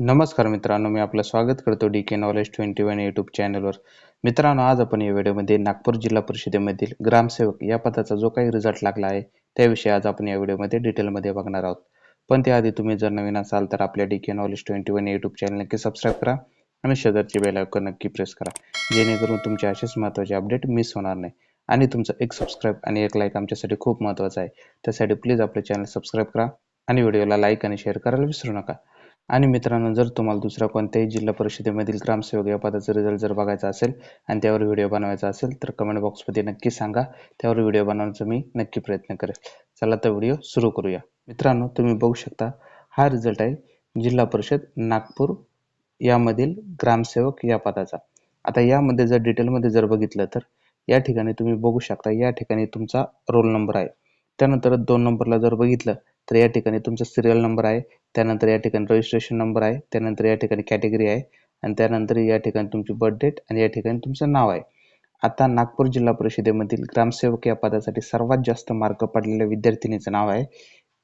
नमस्कार मित्रांनो मी आपलं स्वागत करतो D K knowledge twenty one YouTube चॅनलवर मित्रांनो आज आपण या व्हिडिओमध्ये नागपूर जिल्हा परिषदेमधील ग्रामसेवक या पदाचा जो काही रिझल्ट लागला आहे त्याविषयी आज आपण या व्हिडिओमध्ये डिटेलमध्ये बघणार आहोत. पण त्याआधी तुम्ही जर नवीन असाल तर आपल्या D K knowledge twenty one YouTube channel नक्की सबस्क्राईब करा आणि शेजारची बेल आयकॉन नक्की प्रेस करा जेणेकरून तुमचे असेच महत्त्वाचे अपडेट मिस होणार नाही. आणि तुमचं एक सबस्क्राईब आणि एक लाईक आमच्यासाठी खूप महत्त्वाचं आहे. त्यासाठी प्लीज आपले चॅनल सबस्क्राईब करा आणि व्हिडिओला लाईक आणि शेअर करायला विसरू नका. आणि मित्रांनो जर तुम्हाला दुसऱ्या कोणत्याही जिल्हा परिषदेमधील ग्रामसेवक या पदाचा रिझल्ट जर बघायचा असेल आणि त्यावर व्हिडिओ बनवायचा असेल तर कमेंट बॉक्समध्ये नक्की सांगा. त्यावर व्हिडिओ बनवण्याचा मी नक्की प्रयत्न करेल. चला तर व्हिडिओ सुरू करूया. मित्रांनो तुम्ही बघू शकता हा रिझल्ट आहे जिल्हा परिषद नागपूर यामधील ग्रामसेवक या पदाचा. आता यामध्ये जर डिटेलमध्ये जर बघितलं तर या ठिकाणी तुम्ही बघू शकता या ठिकाणी तुमचा रोल नंबर आहे. त्यानंतर दोन नंबरला जर बघितलं तर या ठिकाणी तुमचा सिरियल नंबर आहे त्यानंतर या ठिकाणी रजिस्ट्रेशन नंबर आहे त्यानंतर या ठिकाणी कॅटेगरी आहे आणि त्यानंतर या ठिकाणी तुमची बर्थ डेट आणि या ठिकाणी तुमचं नाव आहे. आता नागपूर जिल्हा परिषदेमधील ग्रामसेवक या पदासाठी सर्वात जास्त मार्क पडलेल्या विद्यार्थिनीचं नाव आहे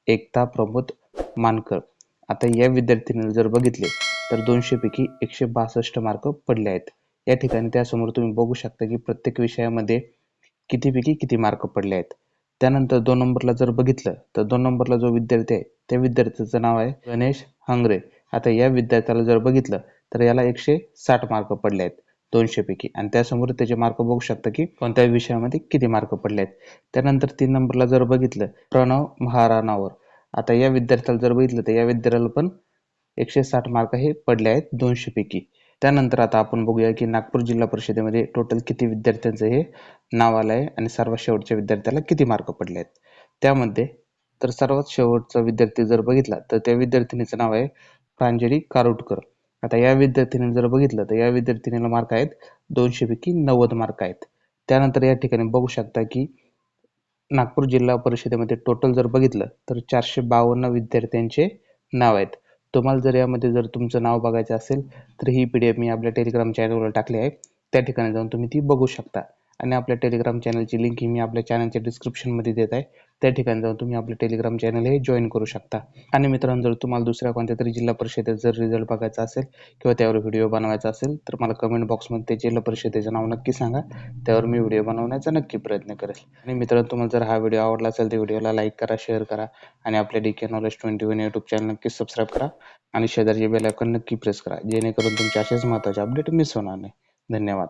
एकता प्रमोद मानकर. आता या विद्यार्थिनीला जर बघितले तर दोनशे पैकी एकशे बासष्ट मार्क पडले आहेत. या ठिकाणी त्यासमोर तुम्ही बघू शकता की प्रत्येक विषयामध्ये कितीपैकी किती मार्क पडले आहेत. त्यानंतर दोन नंबरला जर बघितलं तर दोन नंबरला जो विद्यार्थी आहे त्या विद्यार्थ्याचं नाव आहे गणेश हंगरे. आता या विद्यार्थ्याला जर बघितलं तर याला एकशे साठ मार्क पडले आहेत दोनशे पैकी. आणि त्यासमोर त्याचे मार्क बघू शकता की कोणत्या विषयामध्ये किती मार्क पडले आहेत. त्यानंतर तीन नंबरला जर बघितलं प्रणव महाराणावर. आता या विद्यार्थ्याला जर बघितलं तर या विद्यार्थ्याला पण एकशे साठ मार्क हे पडले आहेत दोनशे पैकी. त्यानंतर आता आपण बघूया की नागपूर जिल्हा परिषदेमध्ये टोटल किती विद्यार्थ्यांचं हे नाव आलं आहे आणि सर्वात शेवटच्या विद्यार्थ्याला किती मार्क पडले आहेत? त्यामध्ये तर सर्वात शेवटचा विद्यार्थी जर बघितला तर त्या विद्यार्थिनीचं नाव आहे प्रांजली कारोटकर. आता या विद्यार्थिनीने जर बघितलं तर या विद्यार्थिनीला मार्क आहेत दोनशे पैकी नव्वद मार्क आहेत. त्यानंतर या ठिकाणी बघू शकता की नागपूर जिल्हा परिषदेमध्ये टोटल जर बघितलं तर चारशे बावन्न विद्यार्थ्यांचे नाव आहेत. तुम्हाला जर यामध्ये जर तुमचं नाव बघायचं असेल तर ही पी डी एफ मी आपल्या टेलिग्राम चॅनलवर टाकली आहे. त्या ठिकाणी जाऊन तुम्ही ती बघू शकता. आणि आपल्या टेलिग्राम चॅनलची लिंक ही मी आपल्या चॅनलच्या डिस्क्रिप्शनमध्ये देत आहे. त्या ठिकाणी जाऊन तुम्ही आपलं टेलिग्राम चॅनल हे जॉईन करू शकता. आणि मित्रांनो जर तुम्हाला दुसऱ्या कोणत्या तरी जिल्हा परिषदेत जर रिझल्ट बघायचा असेल किंवा त्यावर व्हिडिओ बनवायचा असेल तर मला कमेंट बॉक्समध्ये जिल्हा परिषदेचं नाव नक्की सांगा. त्यावर मी व्हिडिओ बनवण्याचा नक्की प्रयत्न करेल. आणि मित्रांनो तुम्हाला जर हा व्हिडिओ आवडला असेल तर व्हिडिओला लाईक करा शेअर करा आणि आपल्या D K knowledge twenty one YouTube channel नक्की सबस्क्राईब करा आणि शेजारची बेल आयकॉन नक्की प्रेस करा. जेणेकरून तुमचे असेच महत्त्वाचे अपडेट मिस होणार नाही. धन्यवाद.